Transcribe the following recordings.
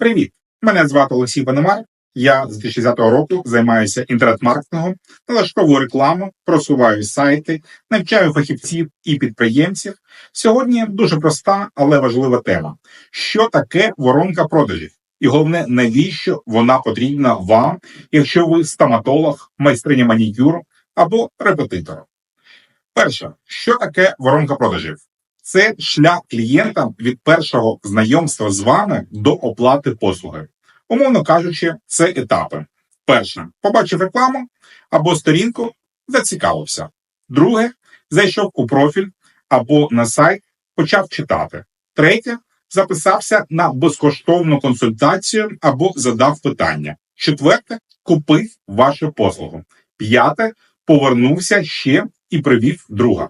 Привіт! Мене звати Олексій Панемар. Я з 2010 року займаюся інтернет-маркетингом, налаштовую рекламу, просуваю сайти, навчаю фахівців і підприємців. Сьогодні дуже проста, але важлива тема: що таке воронка продажів? І головне, навіщо вона потрібна вам, якщо ви стоматолог, майстриня манікюру або репетитор. Перше, що таке воронка продажів? Це шлях клієнта від першого знайомства з вами до оплати послуги. Умовно кажучи, це етапи. Перше, побачив рекламу або сторінку, зацікавився. Друге, зайшов у профіль або на сайт, почав читати. Третє, записався на безкоштовну консультацію або задав питання. Четверте, купив вашу послугу. П'яте, повернувся ще і привів друга.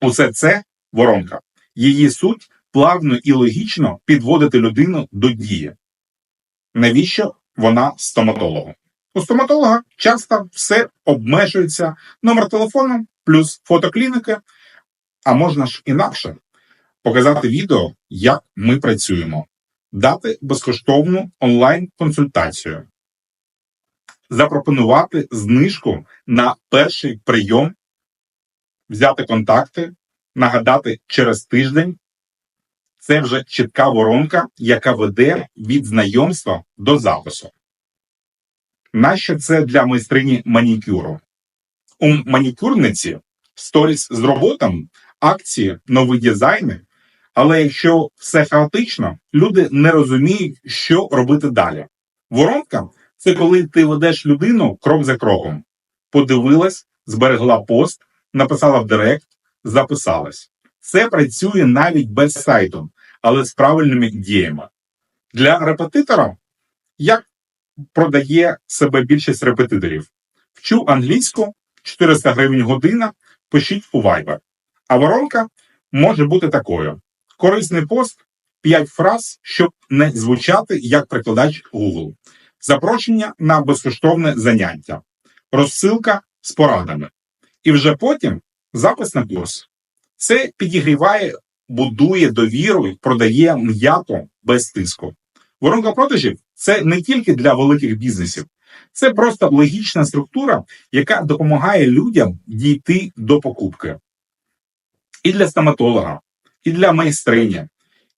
Усе це воронка. Її суть плавно і логічно підводити людину до дії. Навіщо вона стоматологу? У стоматолога часто все обмежується номер телефону плюс фотоклініки, а можна ж інакше показати відео, як ми працюємо, дати безкоштовну онлайн-консультацію, запропонувати знижку на перший прийом, взяти контакти, нагадати через тиждень. Це вже чітка воронка, яка веде від знайомства до запису. Нащо це для майстрині манікюру? У манікюрниці сторіс з роботом, акції, нові дизайни. Але якщо все хаотично, люди не розуміють, що робити далі. Воронка це коли ти ведеш людину крок за кроком. Подивилась, зберегла пост, написала в директ, записалась. Це працює навіть без сайту, але з правильними діями. Для репетитора як продає себе більшість репетиторів? Вчу англійську 400 гривень година, пишіть у Viber. А воронка може бути такою: корисний пост, 5 фраз, щоб не звучати як прикладач Google, запрошення на безкоштовне заняття, розсилка з порадами. І вже потім запис на курс. Це підігріває, будує довіру продає м'яко без тиску. Воронка продажів це не тільки для великих бізнесів, це просто логічна структура, яка допомагає людям дійти до покупки. І для стоматолога, і для майстрині,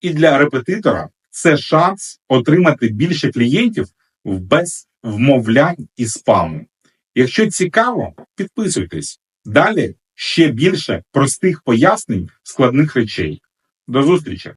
і для репетитора це шанс отримати більше клієнтів без вмовлянь і спаму. Якщо цікаво, підписуйтесь. Далі ще більше простих пояснень складних речей. До зустрічі!